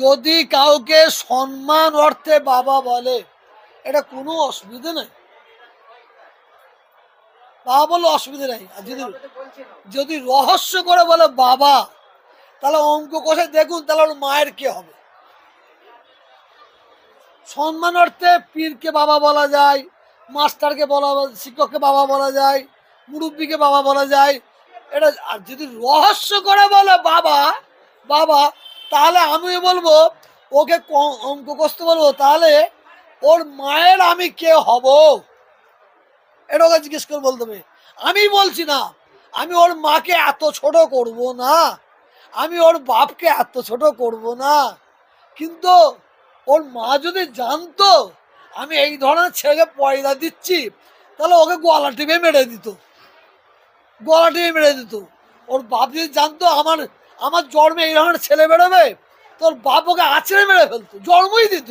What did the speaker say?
যদি কাউকে সম্মান অর্থে বাবা বলে এটা কোনো অসুবিধে নেই। বাবা বলে অসুবিধে নেই। আর যদি যদি রহস্য করে বলে বাবা তাহলে অঙ্ক কষে দেখুন তাহলে ওর মায়ের কে হবে। সম্মান অর্থে পীরকে বাবা বলা যায় মাস্টারকে বলা শিক্ষককে বাবা বলা যায় মুরব্বীকে বাবা বলা যায়। এটা আর যদি রহস্য করে বলে বাবা বাবা তাহলে আমি বলব, ওকে অঙ্ক কষতে বলব, তাহলে ওর মায়ের আমি কে হব? এটা ওকে জিজ্ঞেস করে বলতে হবে। আমি বলছি না, আমি ওর মাকে এত ছোট করব না, আমি ওর বাপকে এত ছোট করব না, কিন্তু ওর মা যদি জানতো, আমি এই ধরনের ছেলেকে পয়দা দিচ্ছি, তাহলে ওকে গলা টিপে মেরে দিত। গলা টিপে মেরে দিত। ওর বাপ যদি জানতো, আমার আমার জন্মে এই ধরনের ছেলে বেরোবে তোর বাপ ওকে আছড়ে মেরে ফেলতো জন্মই দিত।